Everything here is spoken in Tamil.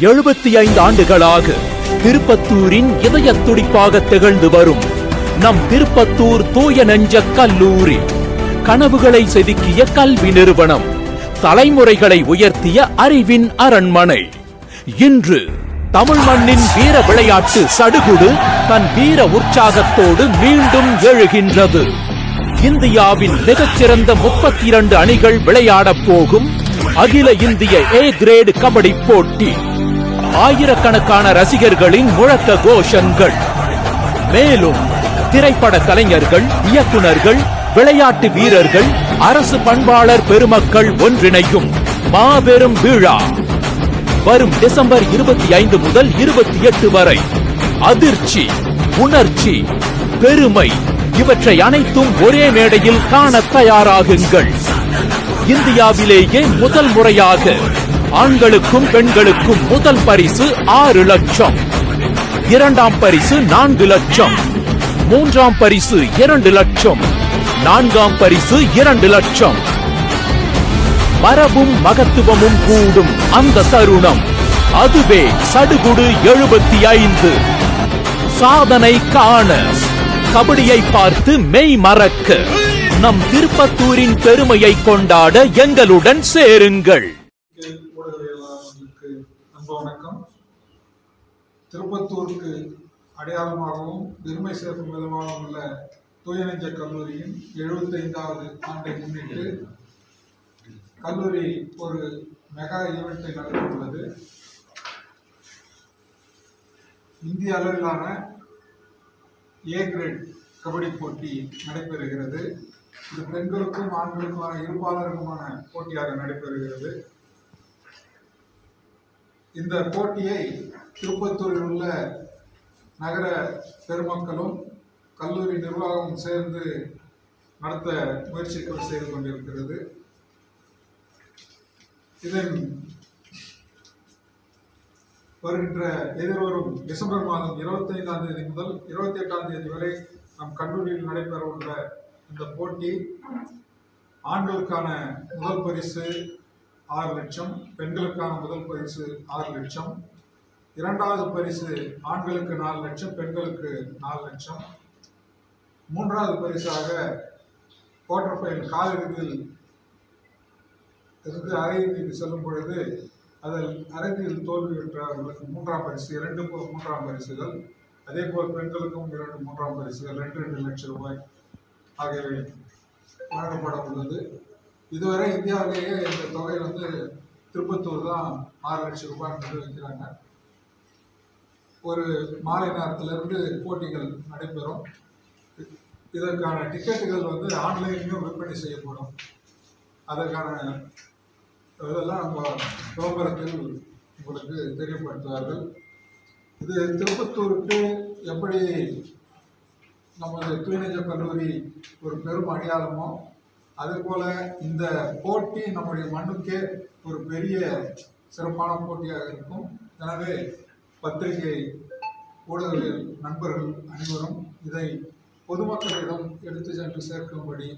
எழுபத்தி ஐந்து ஆண்டுகளாக திருப்பத்தூரின் இதய துடிப்பாக திகழ்ந்து வரும் நம் திருப்பத்தூர் தூய நெஞ்ச கல்லூரி. கனவுகளை செதுக்கிய கல்வி நிறுவனம் தலைமுறைகளை உயர்த்திய அறிவின் அரண்மனை. இன்று தமிழ் மண்ணின் வீர விளையாட்டு சடுகுடு தன் வீர உற்சாகத்தோடு மீண்டும் எழுகின்றது. இந்தியாவின் மிகச்சிறந்த முப்பத்தி இரண்டு அணிகள் விளையாடப் போகும் அகில இந்திய ஏ கிரேடு கபடி போட்டி. ஆயிரக்கணக்கான ரசிகர்களின் முழக்க கோஷங்கள். மேலும் திரைப்பட கலைஞர்கள் இயக்குனர்கள் விளையாட்டு வீரர்கள் அரசு பண்பாளர் பெருமக்கள் ஒன்றிணையும் மாபெரும் விழா. வரும் டிசம்பர் இருபத்தி ஐந்து முதல் இருபத்தி எட்டு வரை அதிர்ச்சி உணர்ச்சி பெருமை இவற்றை அனைத்தும் ஒரே மேடையில் காண தயாராகுங்கள். இந்தியாவிலேயே முதல் முறையாக ஆண்களுக்கும் பெண்களுக்கும் முதல் பரிசு ஆறு லட்சம். இரண்டாம் பரிசு நான்கு லட்சம். மூன்றாம் பரிசு இரண்டு லட்சம். நான்காம் பரிசு இரண்டு லட்சம். மரபும் மகத்துவமும் கூடும் அந்த தருணம். அதுவே சடுகுடு எழுபத்தி ஐந்து. சாதனை காண. கபடியை பார்த்து மெய் மறக்க. நம் திருப்பத்தூரின் பெருமையை கொண்டாட எங்களுடன் சேருங்கள். அன்பு வணக்கம். திருப்பத்தூருக்கு அடையாளமாகவும் பெருமை சேர்க்கும் விதமாகவும் உள்ள தூயநெஞ்ச கல்லூரியின் எழுபத்தைந்தாவது ஆண்டை முன்னிட்டு கல்லூரி ஒரு மெகா ஈவெண்ட்டை நடத்தியுள்ளது. இந்திய அளவிலான ஏ கிரேட் கபடி போட்டி நடைபெறுகிறது. இது பெண்களுக்கும் ஆண்களுக்குமான இருபாலருக்குமான போட்டியாக நடைபெறுகிறது. இந்த போட்டியை திருப்பத்தூரில் உள்ள நகர பெருமக்களும் கல்லூரி நிர்வாகமும் சேர்ந்து நடத்த முயற்சிகள் செய்து கொண்டிருக்கிறது. இதன் வருகின்ற எதிர்வரும் டிசம்பர் மாதம் இருபத்தைந்தாம் தேதி முதல் இருபத்தி எட்டாம் தேதி வரை நம் கல்லூரியில் நடைபெற உள்ள இந்த போட்டி ஆண்களுக்கான முதல் பரிசு ஆறு லட்சம் பெண்களுக்கான முதல் பரிசு ஆறு லட்சம் இரண்டாவது பரிசு ஆண்களுக்கு நாலு லட்சம் பெண்களுக்கு நாலு லட்சம். மூன்றாவது பரிசாக குவார்டர் ஃபைனல் காலிறுதியில் இருந்து அரையிறுதிக்கு செல்லும் பொழுது அதில் அரையிறுதியில் தோல்வி பெற்றவர்களுக்கு மூன்றாம் பரிசு இரண்டு மூன்றாம் பரிசுகள். அதே போல் பெண்களுக்கும் இரண்டு மூன்றாம் பரிசுகள் ரெண்டு ரெண்டு லட்சம் ரூபாய் ஆகியவை வழங்கப்பட உள்ளது. இதுவரை இந்தியாவிலேயே இந்த தொகை வந்து திருப்பத்தூர் தான் ஆறு லட்சம் ரூபாய் வைக்கிறாங்க. ஒரு மாலை நேரத்திலிருந்து போட்டிகள் நடைபெறும். இதற்கான டிக்கெட்டுகள் வந்து ஆன்லைன்லையும் விற்பனை செய்யப்படும். அதற்கான இதெல்லாம் நம்ம விளம்பரத்தில் உங்களுக்கு தெரியப்படுத்துவார்கள். இது திருப்பத்தூருக்கு எப்படி நமது தூய்நெஞ்ச கல்லூரி ஒரு பெரும் அடையாளமோ அதுபோல் இந்த போட்டி நம்முடைய மண்ணுக்கே ஒரு பெரிய சிறப்பான போட்டியாக இருக்கும். எனவே பத்திரிகை ஊடகங்களில் நண்பர்கள் அனைவரும் இதை பொதுமக்களிடம் எடுத்து சென்று சேர்க்கும்படி